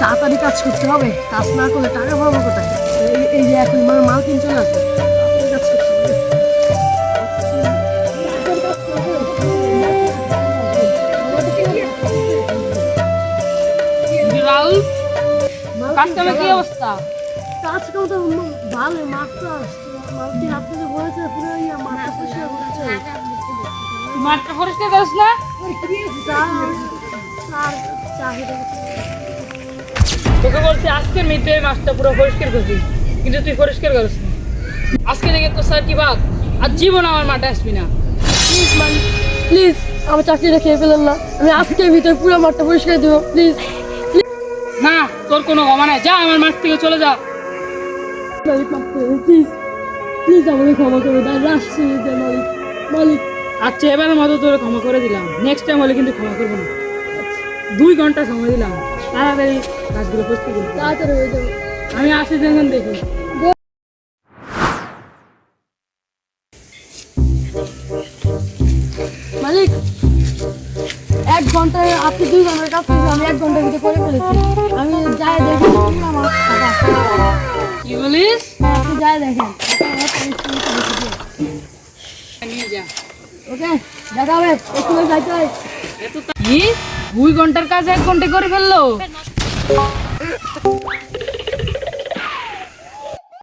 তাড়াতাড়ি কাজ করতে হবে। কাজ না করলে টাকা পাবো কোথায়? এই- যে এখন মানে মাল কিনছে কামে কি অবস্থা? কাজ কাম তো ভালো মাত্র আসছে। মালটি আপনি যে বলেছে পুরো ইয়ে পয়সা করিস না? তোকে বলছি আজকের মধ্যে মাছটা পুরো পরিষ্কার করবি কিন্তু তুই পরিষ্কার করিস আজকে থেকে তোর স্যার কি বাদ আর জীবন আমার মাঠে আসবি না। প্লিজ মালিক প্লিজ আমার চাকরিটা খেয়ে ফেলেন না। আমি আজকের ভিতরে পুরো মাঠটা পরিষ্কার দেবো প্লিজ না তোর কোনো ক্ষমা নাই। যা আমার মাঠ থেকে চলে যা। মালিক প্লিজ প্লিজ আমাকে ক্ষমা করে দেন রাষ্ট্রী মালিক মালিক। আচ্ছা এবারের মতো তোর ক্ষমা করে দিলাম। নেক্সট টাইম হলে কিন্তু ক্ষমা করব না। দুই ঘণ্টা সময় দিলাম। তাড়াতাড়ি কাজগুলো পরিষ্কার তাড়াতাড়ি হয়ে যাবে। আমি আসি যখন দেখি। মালিক এক ঘন্টায় আপনি দুই ঘণ্টার কাজ করেছেন আমি এক ঘণ্টার ভিতরে করে ফেলেছি। আমি যাই দেখি। কি বলিস? আপনি যাই দেখেন। ওকে দেখা হবে। একটু যাইতে হয়। কি? দুই ঘণ্টার কাজ এক ঘণ্টা করে ফেলল।